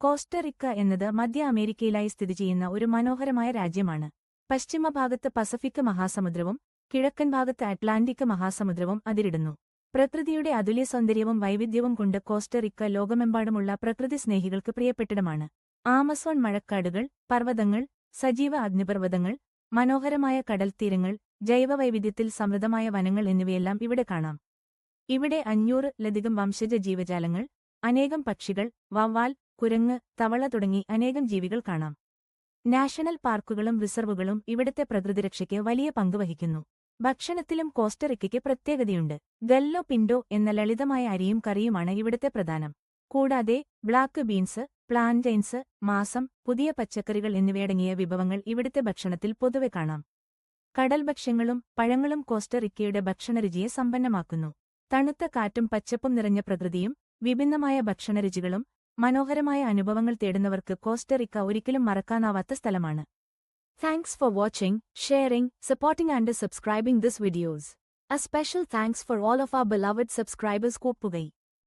Costa Rica എന്നത് മധ്യ അമേരിക്കയിലായി സ്ഥിതി ചെയ്യുന്ന ഒരു മനോഹരമായ രാജ്യമാണ്. പശ്ചിമഭാഗത്ത് പസഫിക് മഹാസമുദ്രവും കിഴക്കൻ ഭാഗത്ത് അറ്റ്ലാന്റിക് മഹാസമുദ്രവും അതിരിടുന്നു. പ്രകൃതിയുടെ അതുല്യ സൗന്ദര്യവും വൈവിധ്യവും കൊണ്ട് കോസ്റ്ററിക്ക ലോകമെമ്പാടുമുള്ള പ്രകൃതി സ്നേഹികൾക്ക് പ്രിയപ്പെട്ടിടമാണ് ആമസോൺ മഴക്കാടുകൾ പർവതങ്ങൾ സജീവ അഗ്നിപർവതങ്ങൾ മനോഹരമായ കടൽത്തീരങ്ങൾ ജൈവവൈവിധ്യത്തിൽ സമൃദ്ധമായ വനങ്ങൾ എന്നിവയെല്ലാം ഇവിടെ കാണാം. ഇവിടെ അഞ്ഞൂറിലധികം വംശജ ജീവജാലങ്ങൾ അനേകം പക്ഷികൾ വവ്വാൽ കുരങ്ങ് തവള തുടങ്ങി അനേകം ജീവികൾ കാണാം. നാഷണൽ പാർക്കുകളും റിസർവുകളും ഇവിടത്തെ പ്രകൃതിരക്ഷയ്ക്ക് വലിയ പങ്ക് വഹിക്കുന്നു. ഭക്ഷണത്തിലും കോസ്റ്ററിക്കയ്ക്ക് പ്രത്യേകതയുണ്ട്. ഗല്ലോ പിൻഡോ എന്ന ലളിതമായ അരിയും കറിയുമാണ് ഇവിടുത്തെ പ്രധാനം. കൂടാതെ ബ്ലാക്ക് ബീൻസ് പ്ലാന്റൈൻസ് മാസം പുതിയ പച്ചക്കറികൾ എന്നിവയടങ്ങിയ വിഭവങ്ങൾ ഇവിടുത്തെ ഭക്ഷണത്തിൽ പൊതുവെ കാണാം. കടൽ ഭക്ഷ്യങ്ങളും പഴങ്ങളും കോസ്റ്ററിക്കയുടെ ഭക്ഷണരുചിയെ സമ്പന്നമാക്കുന്നു. തണുത്ത കാറ്റും പച്ചപ്പും നിറഞ്ഞ പ്രകൃതിയും വിഭിന്നമായ ഭക്ഷണരുചികളും മനോഹരമായ അനുഭവങ്ങൾ തേടുന്നവർക്ക് കോസ്റ്ററിക്ക ഒരിക്കലും മറക്കാനാവാത്ത സ്ഥലമാണ്. Thanks for watching sharing supporting and subscribing this videos a special thanks for all of our beloved subscribers കോപ്പുകൈ.